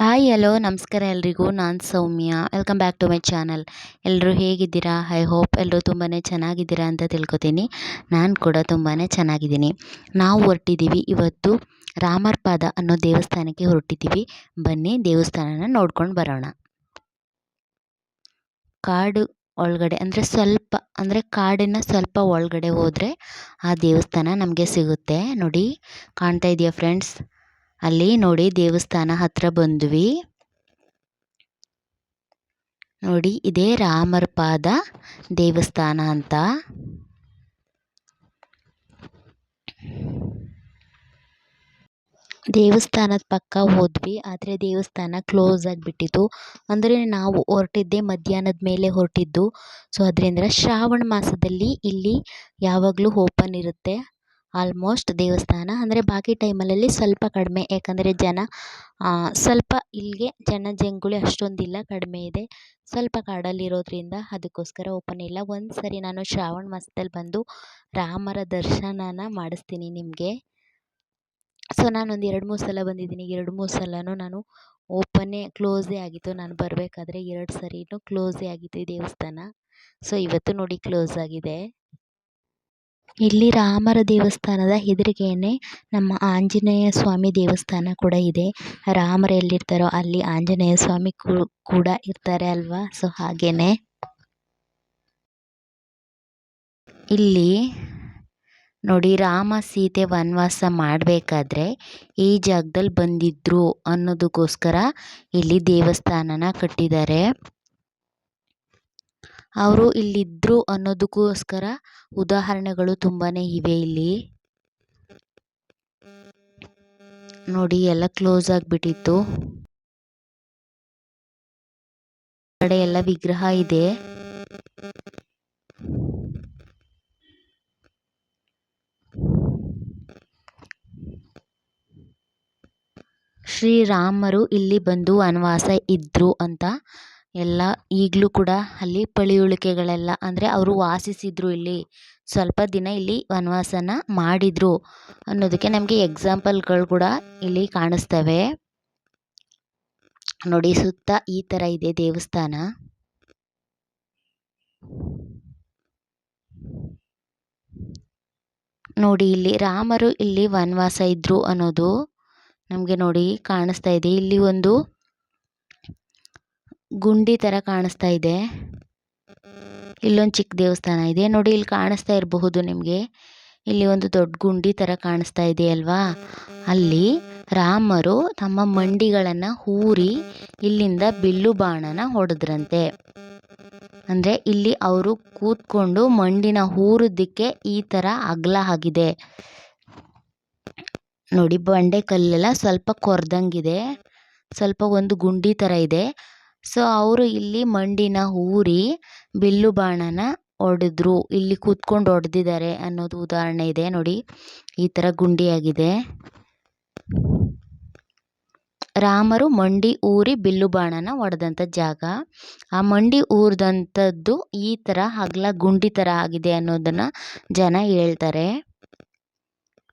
Hi hello ನಮಸ್ಕಾರ ಎಲ್ರಿಗೂ. ನಾನು Soumya. Welcome back to my channel ಎಲ್ಲರೂ ಹೇಗಿದ್ದೀರಾ? ಐ ಹೋಪ್ ಎಲ್ಲರೂ ತುಂಬಾ ಚೆನ್ನಾಗಿದ್ದೀರಾ ಅಂತ ತಿಳ್ಕೊತೀನಿ. ನಾನು ಕೂಡ ತುಂಬಾ ಚೆನ್ನಾಗಿದ್ದೀನಿ. ನಾವು ಹೊರಟಿದ್ದೀವಿ. ಇವತ್ತು ರಾಮರ್ಪಾದ ಅನ್ನೋ ದೇವಸ್ಥಾನಕ್ಕೆ ಹೊರಟಿದ್ದೀವಿ. ಬನ್ನಿ ದೇವಸ್ಥಾನನ ನೋಡ್ಕೊಂಡು ಬರೋಣ. ಕಾಡು ಒಳಗಡೆ ಅಂದರೆ ಸ್ವಲ್ಪ, ಅಂದರೆ ಕಾಡಿನ ಸ್ವಲ್ಪ ಒಳಗಡೆ ಹೋದರೆ ಆ ದೇವಸ್ಥಾನ ನಮಗೆ ಸಿಗುತ್ತೆ. ನೋಡಿ, ಕಾಣ್ತಾ ಇದೆಯಾ ಫ್ರೆಂಡ್ಸ್ ಅಲ್ಲಿ ನೋಡಿ ದೇವಸ್ಥಾನ ಹತ್ರ ಬಂದ್ವಿ. ನೋಡಿ ಇದೇ ರಾಮರ ಪಾದ ದೇವಸ್ಥಾನ ಅಂತ. ದೇವಸ್ಥಾನದ ಪಕ್ಕ ಹೋದ್ವಿ, ಆದರೆ ದೇವಸ್ಥಾನ ಕ್ಲೋಸ್ ಆಗಿಬಿಟ್ಟಿತ್ತು. ಅಂದರೆ ನಾವು ಹೊರಟಿದ್ದೆ ಮಧ್ಯಾಹ್ನದ ಮೇಲೆ ಹೊರಟಿದ್ದು. ಸೊ ಅದರಿಂದ ಶ್ರಾವಣ ಮಾಸದಲ್ಲಿ ಇಲ್ಲಿ ಯಾವಾಗಲೂ ಓಪನ್ ಇರುತ್ತೆ. ಆಲ್ಮೋಸ್ಟ್ ದೇವಸ್ಥಾನ. ಅಂದರೆ ಬಾಕಿ ಟೈಮಲ್ಲಿ ಸ್ವಲ್ಪ ಕಡಿಮೆ. ಯಾಕಂದರೆ ಜನ ಸ್ವಲ್ಪ ಇಲ್ಲಿಗೆ ಜನ ಜಂಗುಳಿ ಅಷ್ಟೊಂದಿಲ್ಲ, ಕಡಿಮೆ ಇದೆ. ಸ್ವಲ್ಪ ಕಾಡಲ್ಲಿರೋದ್ರಿಂದ ಅದಕ್ಕೋಸ್ಕರ ಓಪನ್ ಇಲ್ಲ. ಒಂದು ಸರಿ ನಾನು ಶ್ರಾವಣ ಮಾಸದಲ್ಲಿ ಬಂದು ರಾಮರ ದರ್ಶನನ ಮಾಡಿಸ್ತೀನಿ ನಿಮಗೆ. ಸೊ ನಾನೊಂದು ಎರಡು ಮೂರು ಸಲ ಬಂದಿದ್ದೀನಿ. ಎರಡು ಮೂರು ಸಲನೂ ನಾನು ಓಪನ್ನೇ ಕ್ಲೋಸೇ ಆಗಿತ್ತು. ನಾನು ಬರಬೇಕಾದ್ರೆ ಎರಡು ಸರಿನೂ ಕ್ಲೋಸೇ ಆಗಿತ್ತು ಈ ದೇವಸ್ಥಾನ. ಸೊ ಇವತ್ತು ನೋಡಿ ಕ್ಲೋಸ್ ಆಗಿದೆ. ಇಲ್ಲಿ ರಾಮರ ದೇವಸ್ಥಾನದ ಎದುರಿಗೇನೆ ನಮ್ಮ ಆಂಜನೇಯ ಸ್ವಾಮಿ ದೇವಸ್ಥಾನ ಕೂಡ ಇದೆ. ರಾಮರು ಎಲ್ಲಿರ್ತಾರೋ ಅಲ್ಲಿ ಆಂಜನೇಯ ಸ್ವಾಮಿ ಕೂಡ ಇರ್ತಾರೆ ಅಲ್ವಾ? ಸೊ ಹಾಗೇನೆ. ಇಲ್ಲಿ ನೋಡಿ, ರಾಮ ಸೀತೆ ವನವಾಸ ಮಾಡಬೇಕಾದ್ರೆ ಈ ಜಾಗದಲ್ಲಿ ಬಂದಿದ್ರು ಅನ್ನೋದಕ್ಕೋಸ್ಕರ ಇಲ್ಲಿ ದೇವಸ್ಥಾನನ ಕಟ್ಟಿದ್ದಾರೆ. ಅವರು ಇಲ್ಲಿದ್ದರು ಅನ್ನೋದಕ್ಕೋಸ್ಕರ ಉದಾಹರಣೆಗಳು ತುಂಬಾ ಇವೆ ಇಲ್ಲಿ. ನೋಡಿ, ಎಲ್ಲ ಕ್ಲೋಸ್ ಆಗಿಬಿಟ್ಟಿತ್ತು. ಕಡೆ ಎಲ್ಲ ವಿಗ್ರಹ ಇದೆ. ಶ್ರೀರಾಮರು ಇಲ್ಲಿ ಬಂದು ವನವಾಸ ಇದ್ರು ಅಂತ ಎಲ್ಲ ಈಗಲೂ ಕೂಡ ಅಲ್ಲಿ ಪಳಿಯುಳಿಕೆಗಳೆಲ್ಲ, ಅಂದರೆ ಅವರು ವಾಸಿಸಿದ್ರು ಇಲ್ಲಿ, ಸ್ವಲ್ಪ ದಿನ ಇಲ್ಲಿ ವನವಾಸನ ಮಾಡಿದರು ಅನ್ನೋದಕ್ಕೆ ನಮಗೆ ಎಕ್ಸಾಂಪಲ್ಗಳು ಕೂಡ ಇಲ್ಲಿ ಕಾಣಿಸ್ತವೆ. ನೋಡಿ ಸುತ್ತ ಈ ಥರ ಇದೆ ದೇವಸ್ಥಾನ. ನೋಡಿ ಇಲ್ಲಿ ರಾಮರು ಇಲ್ಲಿ ವನವಾಸ ಇದ್ದರು ಅನ್ನೋದು ನಮಗೆ ನೋಡಿ ಕಾಣಿಸ್ತಾ ಇದೆ. ಇಲ್ಲಿ ಒಂದು ಗುಂಡಿ ತರ ಕಾಣಿಸ್ತಾ ಇದೆ. ಇಲ್ಲೊಂದು ಚಿಕ್ಕ ದೇವಸ್ಥಾನ ಇದೆ. ನೋಡಿ, ಇಲ್ಲಿ ಕಾಣಿಸ್ತಾ ಇರಬಹುದು ನಿಮಗೆ. ಇಲ್ಲಿ ಒಂದು ದೊಡ್ಡ ಗುಂಡಿ ತರ ಕಾಣಿಸ್ತಾ ಇದೆ ಅಲ್ವಾ? ಅಲ್ಲಿ ರಾಮರು ತಮ್ಮ ಮಂಡಿಗಳನ್ನು ಊರಿ ಇಲ್ಲಿಂದ ಬಿಲ್ಲು ಬಾಣನ ಹೊಡೆದ್ರಂತೆ. ಅಂದ್ರೆ, ಇಲ್ಲಿ ಅವರು ಕೂತ್ಕೊಂಡು ಮಂಡಿನ ಊರಿದ್ದಕ್ಕೆ ಈ ತರ ಅಗಲ ಆಗಿದೆ. ನೋಡಿ, ಬಂಡೆ ಕಲ್ಲೆಲ್ಲ ಸ್ವಲ್ಪ ಕೊರ್ದಂಗಿದೆ. ಸ್ವಲ್ಪ ಒಂದು ಗುಂಡಿ ತರ ಇದೆ. ಸೊ ಅವರು ಇಲ್ಲಿ ಮಂಡಿನ ಊರಿ ಬಿಲ್ಲು ಬಾಣನ ಹೊಡೆದ್ರು ಇಲ್ಲಿ ಕೂತ್ಕೊಂಡು ಹೊಡೆದಿದ್ದಾರೆ ಅನ್ನೋದು ಉದಾಹರಣೆ ಇದೆ ನೋಡಿ. ಈ ಥರ ಗುಂಡಿಯಾಗಿದೆ. ರಾಮರು ಮಂಡಿ ಊರಿ ಬಿಲ್ಲು ಬಾಣನ ಹೊಡೆದಂಥ ಜಾಗ. ಆ ಮಂಡಿ ಊರಿದಂಥದ್ದು ಈ ಥರ ಹಗಲ ಗುಂಡಿ ಥರ ಆಗಿದೆ ಅನ್ನೋದನ್ನು ಜನ ಹೇಳ್ತಾರೆ.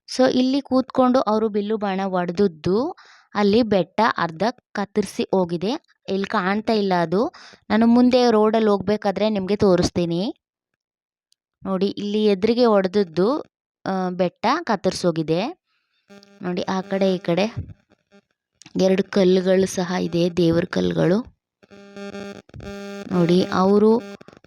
ಸೊ ಇಲ್ಲಿ ಕೂತ್ಕೊಂಡು ಅವರು ಬಿಲ್ಲು ಬಾಣ ಹೊಡೆದದ್ದು ಅಲ್ಲಿ ಬೆಟ್ಟ ಅರ್ಧ ಕತ್ತರಿಸಿ ಹೋಗಿದೆ. ಇಲ್ಲಿ ಕಾಣ್ತಾ ಇಲ್ಲ ಅದು. ನಾನು ಮುಂದೆ ರೋಡಲ್ಲಿ ಹೋಗ್ಬೇಕಾದ್ರೆ ನಿಮಗೆ ತೋರಿಸ್ತೀನಿ. ನೋಡಿ, ಇಲ್ಲಿ ಎದುರಿಗೆ ಹೊಡೆದದ್ದು ಬೆಟ್ಟ ಕತ್ತರಿಸೋಗಿದೆ. ನೋಡಿ, ಆ ಕಡೆ ಈ ಕಡೆ ಎರಡು ಕಲ್ಲುಗಳು ಸಹ ಇದೆ, ದೇವ್ರ ಕಲ್ಲುಗಳು. ನೋಡಿ, ಅವರು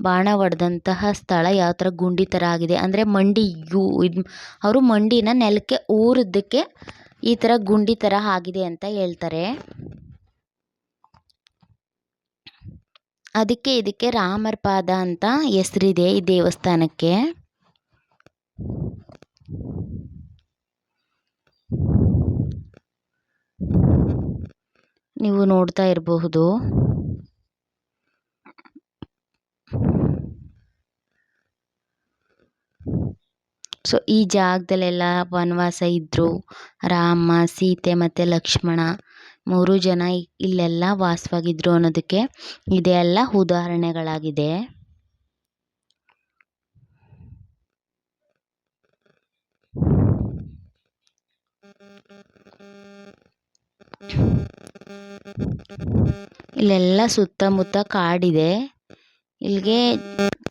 ಬಾಣ ಹೊಡೆದಂತಹ ಸ್ಥಳ, ಯಾವ ಥರ ಗುಂಡಿ ಥರ ಆಗಿದೆ. ಅಂದರೆ ಮಂಡಿ, ಯು, ಇದು, ಅವರು ಮಂಡಿನ ನೆಲಕ್ಕೆ ಊರಿದ್ದಕ್ಕೆ ಈ ಥರ ಗುಂಡಿ ಥರ ಆಗಿದೆ ಅಂತ ಹೇಳ್ತಾರೆ. ಅದಕ್ಕೆ ಇದಕ್ಕೆ ರಾಮರ ಪಾದ ಅಂತ ಹೆಸರಿದೆ ಈ ದೇವಸ್ಥಾನಕ್ಕೆ. ನೀವು ನೋಡ್ತಾ ಇರಬಹುದು. ಸೊ ಈ ಜಾಗದಲ್ಲೆಲ್ಲ ವನವಾಸ ಇದ್ದರು ರಾಮ, ಸೀತೆ ಮತ್ತು ಲಕ್ಷ್ಮಣ. ಮೂರು ಜನ ಇಲ್ಲೆಲ್ಲ ವಾಸವಾಗಿದ್ರು ಅನ್ನೋದಕ್ಕೆ ಇದೆಲ್ಲ ಉದಾಹರಣೆಗಳಾಗಿದೆ. ಇಲ್ಲೆಲ್ಲ ಸುತ್ತಮುತ್ತ ಕಾಡಿದೆ. ಇಲ್ಲಿಗೆ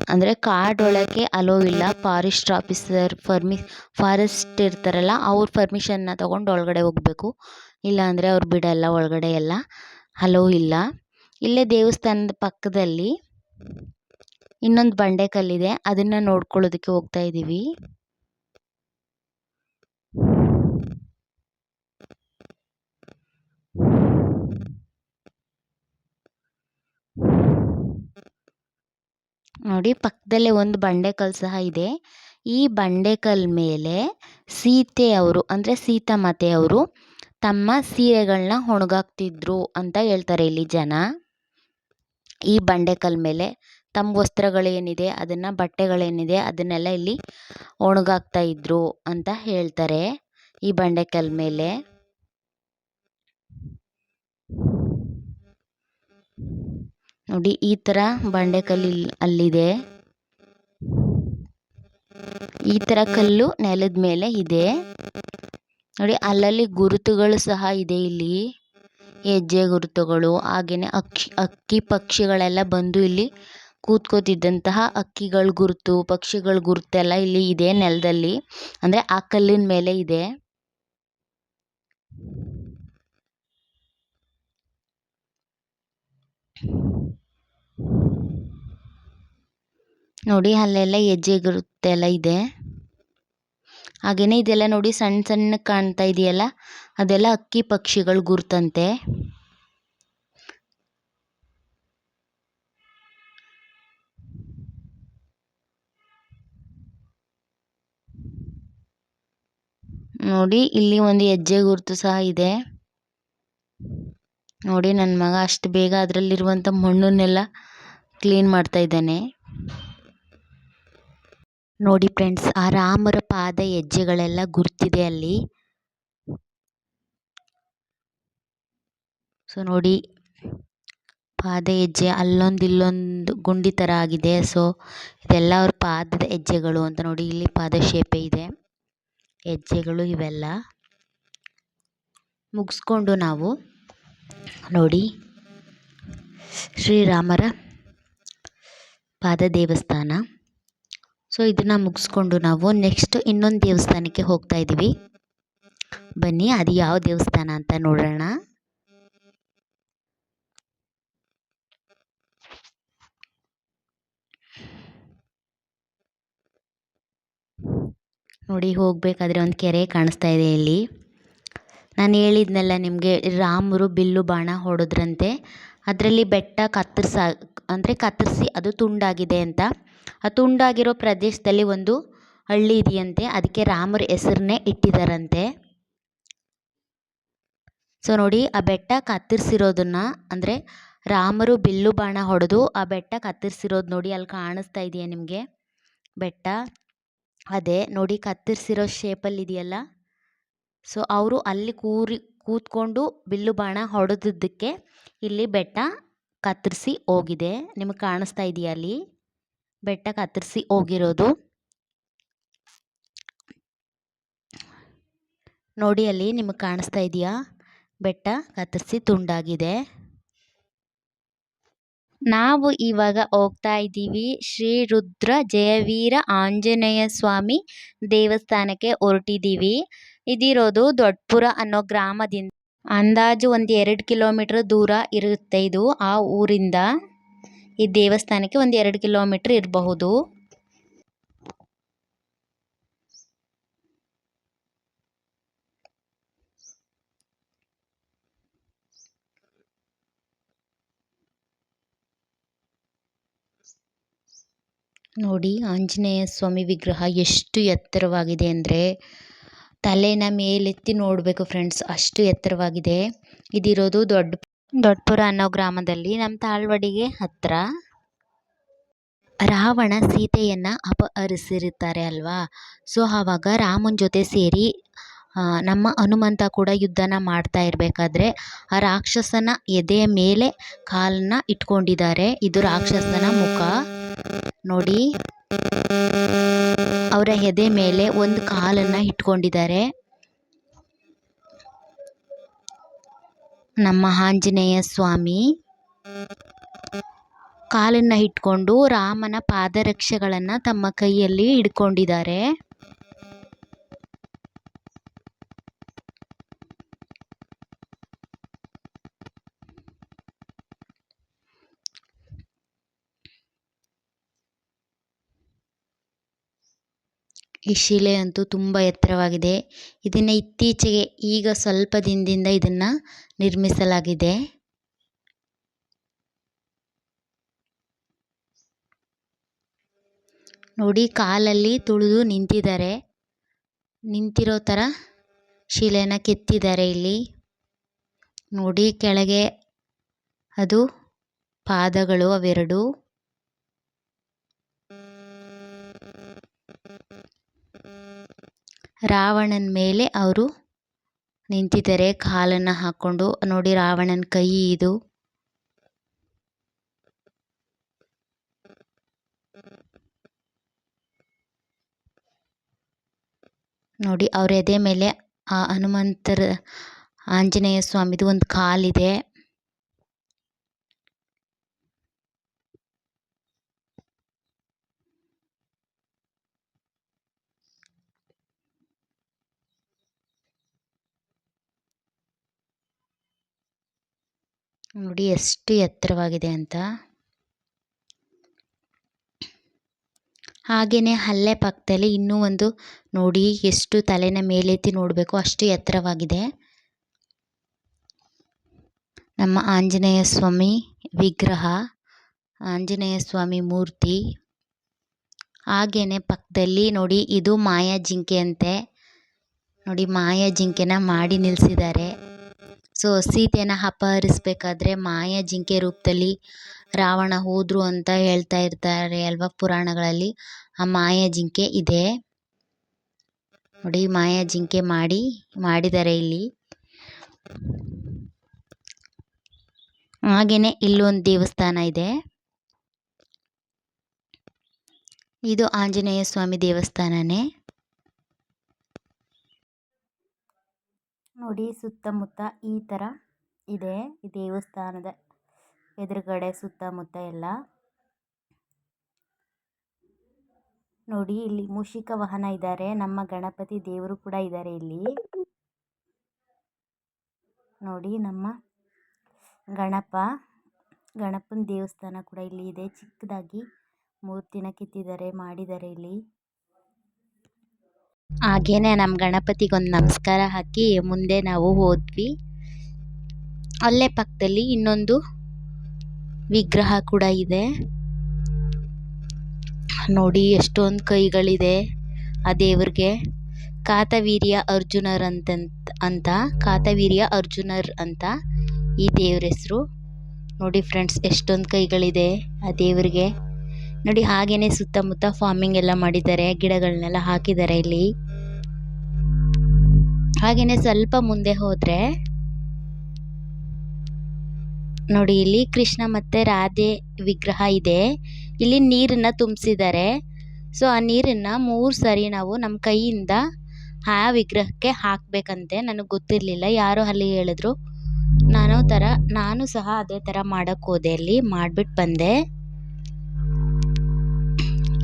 ಅಂದರೆ ಕಾಡೊಳಗೆ ಅಲೋ ಇಲ್ಲ, ಫಾರೆಸ್ಟ್ ಆಫೀಸರ್ ಫರ್ಮಿ, ಫಾರೆಸ್ಟ್ ಇರ್ತಾರಲ್ಲ ಅವ್ರ ಪರ್ಮಿಷನ್ನ ತೊಗೊಂಡು ಒಳಗಡೆ ಹೋಗಬೇಕು. ಇಲ್ಲ ಅಂದರೆ ಅವ್ರು ಬಿಡಲ್ಲ, ಒಳಗಡೆ ಎಲ್ಲ. ಅಲೋ ಇಲ್ಲ. ಇಲ್ಲೇ ದೇವಸ್ಥಾನದ ಪಕ್ಕದಲ್ಲಿ ಇನ್ನೊಂದು ಬಂಡೆಕಲ್ಲಿದೆ ಅದನ್ನು ನೋಡ್ಕೊಳ್ಳೋದಕ್ಕೆ ಹೋಗ್ತಾ ಇದ್ದೀವಿ ನೋಡಿ ಪಕ್ಕದಲ್ಲೇ ಒಂದು ಬಂಡೆಕಲ್ಲು ಸಹ ಇದೆ. ಈ ಬಂಡೆಕಲ್ ಮೇಲೆ ಸೀತೆಯವರು ಅಂದರೆ ಸೀತಾಮಾತೆಯವರು ತಮ್ಮ ಸೀರೆಗಳನ್ನ ಒಣಗಾಕ್ತಿದ್ರು ಅಂತ ಹೇಳ್ತಾರೆ ಇಲ್ಲಿ ಜನ. ಈ ಬಂಡೆಕಲ್ ಮೇಲೆ ತಮ್ಮ ವಸ್ತ್ರಗಳೇನಿದೆ, ಅದನ್ನು ಬಟ್ಟೆಗಳೇನಿದೆ, ಅದನ್ನೆಲ್ಲ ಇಲ್ಲಿ ಒಣಗಾಕ್ತಾ ಇದ್ರು ಅಂತ ಹೇಳ್ತಾರೆ ಈ ಬಂಡೆಕಲ್ ಮೇಲೆ. ನೋಡಿ, ಈ ತರ ಬಂಡೆ ಕಲ್ಲು ಅಲ್ಲಿದೆ. ಈ ಥರ ಕಲ್ಲು ನೆಲದ ಮೇಲೆ ಇದೆ. ನೋಡಿ, ಅಲ್ಲಲ್ಲಿ ಗುರುತುಗಳು ಸಹ ಇದೆ ಇಲ್ಲಿ. ಹೆಜ್ಜೆ ಗುರುತುಗಳು ಹಾಗೆಯೇ ಅಕ್ಕಿ ಅಕ್ಕಿ ಪಕ್ಷಿಗಳೆಲ್ಲ ಬಂದು ಇಲ್ಲಿ ಕೂತ್ಕೋತಿದ್ದಂತಹ ಅಕ್ಕಿಗಳ ಗುರುತು, ಪಕ್ಷಿಗಳ ಗುರುತೆಲ್ಲ ಇಲ್ಲಿ ಇದೆ ನೆಲದಲ್ಲಿ. ಅಂದರೆ, ಆ ಕಲ್ಲಿನ ಮೇಲೆ ಇದೆ. ನೋಡಿ, ಅಲ್ಲೆಲ್ಲ ಹೆಜ್ಜೆ ಗುರುತೆಲ್ಲ ಇದೆ. ಹಾಗೆಯೇ ಇದೆಲ್ಲ ನೋಡಿ ಸಣ್ಣ ಸಣ್ಣ ಕಾಣ್ತಾ ಇದೆಯಲ್ಲ, ಅದೆಲ್ಲ ಅಕ್ಕಿ ಪಕ್ಷಿಗಳು ಗುರುತಂತೆ. ನೋಡಿ, ಇಲ್ಲಿ ಒಂದು ಹೆಜ್ಜೆ ಗುರುತು ಸಹ ಇದೆ. ನೋಡಿ ನನ್ನ ಮಗ ಅಷ್ಟು ಬೇಗ ಅದರಲ್ಲಿರುವಂಥ ಮಣ್ಣನ್ನೆಲ್ಲ ಕ್ಲೀನ್ ಮಾಡ್ತಾ ಇದ್ದಾನೆ. ನೋಡಿ ಫ್ರೆಂಡ್ಸ್, ಆ ರಾಮರ ಪಾದ ಹೆಜ್ಜೆಗಳೆಲ್ಲ ಗುರ್ತಿದೆ ಅಲ್ಲಿ. ಸೊ ನೋಡಿ ಪಾದ ಹೆಜ್ಜೆ ಅಲ್ಲೊಂದು ಇಲ್ಲೊಂದು ಗುಂಡಿ ಥರ ಆಗಿದೆ ಸೊ ಇದೆಲ್ಲ ಅವ್ರ ಪಾದದ ಹೆಜ್ಜೆಗಳು ಅಂತ ನೋಡಿ ಇಲ್ಲಿ ಪಾದ ಶೇಪೆ ಇದೆ. ಹೆಜ್ಜೆಗಳು ಇವೆಲ್ಲ. ಮುಗಿಸ್ಕೊಂಡು ನಾವು ನೋಡಿ ಶ್ರೀರಾಮರ ಪಾದ ದೇವಸ್ಥಾನ. ಸೊ ಇದನ್ನು ಮುಗಿಸ್ಕೊಂಡು ನಾವು ನೆಕ್ಸ್ಟ್ ಇನ್ನೊಂದು ದೇವಸ್ಥಾನಕ್ಕೆ ಹೋಗ್ತಾ ಇದ್ದೀವಿ ಬನ್ನಿ, ಅದು ಯಾವ ದೇವಸ್ಥಾನ ಅಂತ ನೋಡೋಣ. ನೋಡಿ, ಹೋಗಬೇಕಾದ್ರೆ ಒಂದು ಕೆರೆ ಕಾಣಿಸ್ತಾ ಇದೆ ಇಲ್ಲಿ. ನಾನು ಹೇಳಿದ್ನಲ್ಲ, ನಿಮಗೆ ರಾಮರು ಬಿಲ್ಲು ಬಾಣ ಹೊಡೆದ್ರಂತೆ. ಅದರಲ್ಲಿ ಬೆಟ್ಟ ಕತ್ತರಿಸ, ಅಂದರೆ ಕತ್ತರಿಸಿ ಅದು ತುಂಡಾಗಿದೆ ಅಂತ. ಆ ತುಂಡಾಗಿರೋ ಪ್ರದೇಶದಲ್ಲಿ ಒಂದು ಹಳ್ಳಿ ಇದೆಯಂತೆ. ಅದಕ್ಕೆ ರಾಮರ ಹೆಸರನ್ನೇ ಇಟ್ಟಿದ್ದಾರಂತೆ ಸೊ ನೋಡಿ, ಆ ಬೆಟ್ಟ ಕತ್ತರಿಸಿರೋದನ್ನ, ಅಂದರೆ ರಾಮರು ಬಿಲ್ಲು ಬಾಣ ಹೊಡೆದು ಆ ಬೆಟ್ಟ ಕತ್ತರಿಸಿರೋದು ನೋಡಿ ಅಲ್ಲಿ ಕಾಣಿಸ್ತಾ ಇದೆಯಾ ನಿಮಗೆ? ಬೆಟ್ಟ? ಅದೇ, ನೋಡಿ, ಕತ್ತರಿಸಿರೋ ಶೇಪಲ್ಲಿ ಇದೆಯಲ್ಲ? ಸೊ ಅವರು ಅಲ್ಲಿ ಕೂರಿ, ಕೂತ್ಕೊಂಡು ಬಿಲ್ಲು ಬಾಣ ಹೊಡೆದಿದ್ದಕ್ಕೆ ಇಲ್ಲಿ ಬೆಟ್ಟ ಕತ್ತರಿಸಿ ಹೋಗಿದೆ. ನಿಮಗೆ ಕಾಣಿಸ್ತಾ ಇದೆಯಾ ಅಲ್ಲಿ? ಬೆಟ್ಟ ಕತ್ತರಿಸಿ ಹೋಗಿರೋದು. ನೋಡಿ ಅಲ್ಲಿ ನಿಮಗೆ ಕಾಣಿಸ್ತಾ ಇದೆಯಾ? ಬೆಟ್ಟ ಕತ್ತರಿಸಿ ತುಂಡಾಗಿದೆ. ನಾವು ಇವಾಗ ಹೋಗ್ತಾ ಇದ್ದೀವಿ ಶ್ರೀ ರುದ್ರ ಜಯವೀರ ಆಂಜನೇಯ ಸ್ವಾಮಿ ದೇವಸ್ಥಾನಕ್ಕೆ ಹೊರಟಿದ್ದೀವಿ. ಇದಿರೋದು ದೊಡ್ಡಪುರ ಅನ್ನೋ ಗ್ರಾಮದಿಂದ. ಅಂದಾಜು ಒಂದು ಎರಡು ಕಿಲೋಮೀಟ್ರ್ ದೂರ ಇರುತ್ತೆ ಇದು ಆ ಊರಿಂದ. ಈ ದೇವಸ್ಥಾನಕ್ಕೆ ಒಂದು ಎರಡು ಕಿಲೋಮೀಟ್ರ್ ಇರಬಹುದು. ನೋಡಿ ಆಂಜನೇಯ ಸ್ವಾಮಿ ವಿಗ್ರಹ ಎಷ್ಟು ಎತ್ತರವಾಗಿದೆ ಅಂದರೆ ತಲೆನ ಮೇಲೆತ್ತಿ ನೋಡಬೇಕು ಫ್ರೆಂಡ್ಸ್, ಅಷ್ಟು ಎತ್ತರವಾಗಿದೆ. ಇದಿರೋದು ದೊಡ್ಡ ದೊಡ್ಡಪುರ ಅನ್ನೋ ಗ್ರಾಮದಲ್ಲಿ ನಮ್ಮ ತಾಳ್ವಡಿಗೆ ಹತ್ತಿರ ರಾವಣ ಸೀತೆಯನ್ನು ಅಪಹರಿಸಿರುತ್ತಾರೆ ಅಲ್ವಾ? ಸೊ, ಆವಾಗ ರಾಮನ ಜೊತೆ ಸೇರಿ ನಮ್ಮ ಹನುಮಂತ ಕೂಡ ಯುದ್ಧನ ಮಾಡ್ತಾ ಇರಬೇಕಾದ್ರೆ ಆ ರಾಕ್ಷಸನ ಎದೆಯ ಮೇಲೆ ಕಾಲನ್ನ ಇಟ್ಕೊಂಡಿದ್ದಾರೆ. ಇದು ರಾಕ್ಷಸನ ಮುಖ. ನೋಡಿ. ಅವರ ಎದೆ ಮೇಲೆ ಒಂದು ಕಾಲನ್ನು ಇಟ್ಕೊಂಡಿದ್ದಾರೆ. ನಮ್ಮ ಆಂಜನೇಯ ಸ್ವಾಮಿ. ಕಾಲನ್ನ ಇಟ್ಕೊಂಡು ರಾಮನ ಪಾದರಕ್ಷೆಗಳನ್ನು ತಮ್ಮ ಕೈಯಲ್ಲಿ ಹಿಡ್ಕೊಂಡಿದ್ದಾರೆ. ಈ ಶಿಲೆ ಅಂತೂ ತುಂಬ ಎತ್ತರವಾಗಿದೆ. ಇದನ್ನು ಇತ್ತೀಚೆಗೆ ಈಗ ಸ್ವಲ್ಪ ದಿನದಿಂದ ಇದನ್ನು ನಿರ್ಮಿಸಲಾಗಿದೆ. ನೋಡಿ, ಕಾಲಲ್ಲಿ ತುಳಿದು ನಿಂತಿದ್ದಾರೆ. ನಿಂತಿರೋ ಥರ ಶಿಲೆನ ಕೆತ್ತಿದ್ದಾರೆ ಇಲ್ಲಿ. ನೋಡಿ, ಕೆಳಗೆ ಅದು ಪಾದಗಳು ಅವೆರಡು. ರಾವಣನ ಮೇಲೆ ಅವರು ನಿಂತಿದ್ದಾರೆ ಕಾಲನ್ನು ಹಾಕ್ಕೊಂಡು ನೋಡಿ ರಾವಣನ ಕೈ ಇದು ನೋಡಿ, ಅವರ ಎದೆ ಮೇಲೆ ಆ ಹನುಮಂತರ ಆಂಜನೇಯ ಸ್ವಾಮಿದು ಒಂದು ಕಾಲಿದೆ. ನೋಡಿ ಎಷ್ಟು ಎತ್ತರವಾಗಿದೆ ಅಂತ. ಹಾಗೆಯೇ ಅಲ್ಲೇ ಪಕ್ಕದಲ್ಲಿ ಇನ್ನೂ ಒಂದು ನೋಡಿ ಎಷ್ಟು ತಲೆನ ಮೇಲೆತ್ತಿ ನೋಡಬೇಕು, ಅಷ್ಟು ಎತ್ತರವಾಗಿದೆ. ನಮ್ಮ ಆಂಜನೇಯ ಸ್ವಾಮಿ ವಿಗ್ರಹ, ಆಂಜನೇಯ ಸ್ವಾಮಿ ಮೂರ್ತಿ. ಹಾಗೆಯೇ ಪಕ್ಕದಲ್ಲಿ ನೋಡಿ ಇದು ಮಾಯಾ ಜಿಂಕೆ ಅಂತೆ ನೋಡಿ ಮಾಯಾ ಜಿಂಕೆನ ಮಾಡಿ ನಿಲ್ಲಿಸಿದ್ದಾರೆ ಸೊ ಸೀತೆಯನ್ನು ಅಪಹರಿಸ್ಬೇಕಾದ್ರೆ ಮಾಯಾ ಜಿಂಕೆ ರೂಪದಲ್ಲಿ ರಾವಣ ಹೋದ್ರು ಅಂತ ಹೇಳ್ತಾ ಇರ್ತಾರೆ ಅಲ್ವಾ ಪುರಾಣಗಳಲ್ಲಿ. ಆ ಮಾಯಾ ಜಿಂಕೆ ಇದೆ. ನೋಡಿ, ಮಾಯಾ ಜಿಂಕೆ ಮಾಡಿ, ಮಾಡಿದ್ದಾರೆ ಇಲ್ಲಿ. ಹಾಗೆಯೇ ಇಲ್ಲೊಂದು ದೇವಸ್ಥಾನ ಇದೆ. ಇದು ಆಂಜನೇಯ ಸ್ವಾಮಿ ದೇವಸ್ಥಾನನೇ. ನೋಡಿ ಸುತ್ತಮುತ್ತ ಈ ತರ ಇದೆ. ಈ ದೇವಸ್ಥಾನದ ಎದುರುಗಡೆ ಸುತ್ತಮುತ್ತ ಎಲ್ಲ ನೋಡಿ ಇಲ್ಲಿ ಮೂಷಿಕ ವಾಹನ ಇದ್ದಾರೆ. ನಮ್ಮ ಗಣಪತಿ ದೇವರು ಕೂಡ ಇದ್ದಾರೆ ಇಲ್ಲಿ. ನೋಡಿ ನಮ್ಮ ಗಣಪ, ಗಣಪನ ದೇವಸ್ಥಾನ ಕೂಡ ಇಲ್ಲಿ ಇದೆ. ಚಿಕ್ಕದಾಗಿ ಮೂರ್ತಿನ ಕೆತ್ತಿದ್ದಾರೆ, ಮಾಡಿದ್ದಾರೆ ಇಲ್ಲಿ. ಹಾಗೇನೆ ನಮ್ಮ ಗಣಪತಿಗೊಂದು ನಮಸ್ಕಾರ ಹಾಕಿ ಮುಂದೆ ನಾವು ಹೋದ್ವಿ. ಅಲ್ಲೇ ಪಕ್ಕದಲ್ಲಿ ಇನ್ನೊಂದು ವಿಗ್ರಹ ಕೂಡ ಇದೆ. ನೋಡಿ ಎಷ್ಟೊಂದು ಕೈಗಳಿದೆ ಆ ದೇವ್ರಿಗೆ. ಕಾತವೀರ್ಯ ಅರ್ಜುನರ್ ಅಂತ ಅಂತ, ಕಾತವೀರ್ಯ ಅರ್ಜುನರ್ ಅಂತ ಈ ದೇವ್ರ ಹೆಸರು. ನೋಡಿ ಫ್ರೆಂಡ್ಸ್, ಎಷ್ಟೊಂದು ಕೈಗಳಿದೆ ಆ ದೇವ್ರಿಗೆ. ನೋಡಿ, ಹಾಗೇನೆ ಸುತ್ತಮುತ್ತ ಫಾರ್ಮಿಂಗ್ ಎಲ್ಲ ಮಾಡಿದ್ದಾರೆ ಗಿಡಗಳನ್ನೆಲ್ಲ ಹಾಕಿದ್ದಾರೆ ಇಲ್ಲಿ. ಹಾಗೇನೆ ಸ್ವಲ್ಪ ಮುಂದೆ ಹೋದ್ರೆ, ನೋಡಿ, ಇಲ್ಲಿ ಕೃಷ್ಣ ಮತ್ತೆ ರಾಧೆ ವಿಗ್ರಹ ಇದೆ. ಇಲ್ಲಿ ನೀರನ್ನ ತುಂಬಿಸಿದ್ದಾರೆ. ಸೊ ಆ ನೀರನ್ನ ಮೂರು ಸರಿ ನಾವು ನಮ್ಮ ಕೈಯಿಂದ ಆ ವಿಗ್ರಹಕ್ಕೆ ಹಾಕಬೇಕಂತೆ. ನನಗೆ ಗೊತ್ತಿರಲಿಲ್ಲ, ಯಾರು ಅಲ್ಲಿ ಹೇಳಿದ್ರು. ನಾನು ಥರ ನಾನು ಸಹ ಅದೇ ಥರ ಮಾಡೋಕ್ಕೆ ಹೋದೆ, ಅಲ್ಲಿ ಮಾಡಿಬಿಟ್ಟು ಬಂದೆ.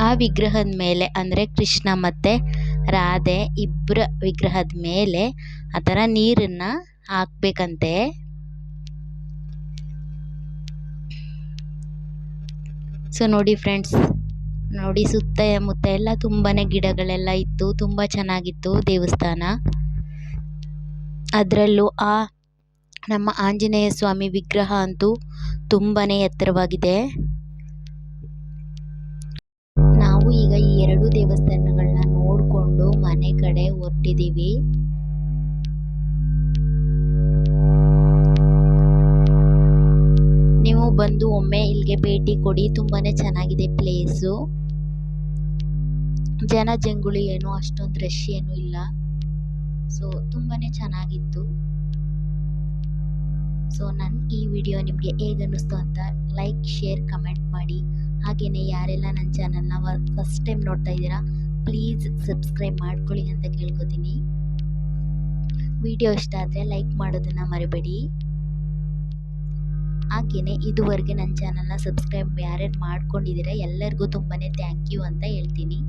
ಆ ವಿಗ್ರಹದ ಮೇಲೆ ಅಂದರೆ ಕೃಷ್ಣ ಮತ್ತು ರಾಧೆ ಇಬ್ಬರ ವಿಗ್ರಹದ ಮೇಲೆ ಆ ಥರ ನೀರನ್ನು ಹಾಕಬೇಕಂತೆ. ಸೊ ನೋಡಿ ಫ್ರೆಂಡ್ಸ್ ನೋಡಿ ಸುತ್ತ ಮುತ್ತ ಎಲ್ಲ ತುಂಬಾ ಗಿಡಗಳೆಲ್ಲ ಇತ್ತು, ತುಂಬ ಚೆನ್ನಾಗಿತ್ತು ದೇವಸ್ಥಾನ. ಅದರಲ್ಲೂ ಆ ನಮ್ಮ ಆಂಜನೇಯ ಸ್ವಾಮಿ ವಿಗ್ರಹ ಅಂತೂ ತುಂಬಾ ಎತ್ತರವಾಗಿದೆ. ಎರಡು ದೇವಸ್ಥಾನಗಳನ್ನ ನೋಡಿಕೊಂಡು ಮನೆ ಕಡೆ ಹೊರಟಿದ್ದೀವಿ ನೀವು ಬಂದು ಒಮ್ಮೆ ಇಲ್ಲಿಗೆ ಭೇಟಿ ಕೊಡಿ ತುಂಬಾ ಚೆನ್ನಾಗಿದೆ ಪ್ಲೇಸು ಜನ ಜಂಗುಳಿ ಏನು, ಅಷ್ಟೊಂದು ರಶ್ ಏನು ಇಲ್ಲ. ಸೊ ತುಂಬಾ ಚೆನ್ನಾಗಿತ್ತು. ಸೊ ನನ್ನ ಈ ವಿಡಿಯೋ ನಿಮಗೆ ಹೇಗನ್ನಿಸ್ತು ಅಂತ ಲೈಕ್ ಶೇರ್ ಕಮೆಂಟ್ ಮಾಡಿ. ಹಾಗೆಯೇ ಯಾರೆಲ್ಲ ನನ್ನ ಚಾನಲ್ನ ಫಸ್ಟ್ ಟೈಮ್ ನೋಡ್ತಾ ಇದ್ದೀರಾ ಪ್ಲೀಸ್ ಸಬ್ಸ್ಕ್ರೈಬ್ ಮಾಡ್ಕೊಳ್ಳಿ ಅಂತ ಕೇಳ್ಕೊತೀನಿ. ವಿಡಿಯೋ ಇಷ್ಟ ಆದರೆ ಲೈಕ್ ಮಾಡೋದನ್ನು ಮರಿಬೇಡಿ. ಹಾಗೆಯೇ ಇದುವರೆಗೆ ನನ್ನ ಚಾನಲ್ನ ಸಬ್ಸ್ಕ್ರೈಬ್ ಯಾರ್ಯಾರು ಮಾಡ್ಕೊಂಡಿದ್ದೀರಾ ಎಲ್ಲರಿಗೂ ತುಂಬಾ ಥ್ಯಾಂಕ್ ಯು ಅಂತ ಹೇಳ್ತೀನಿ.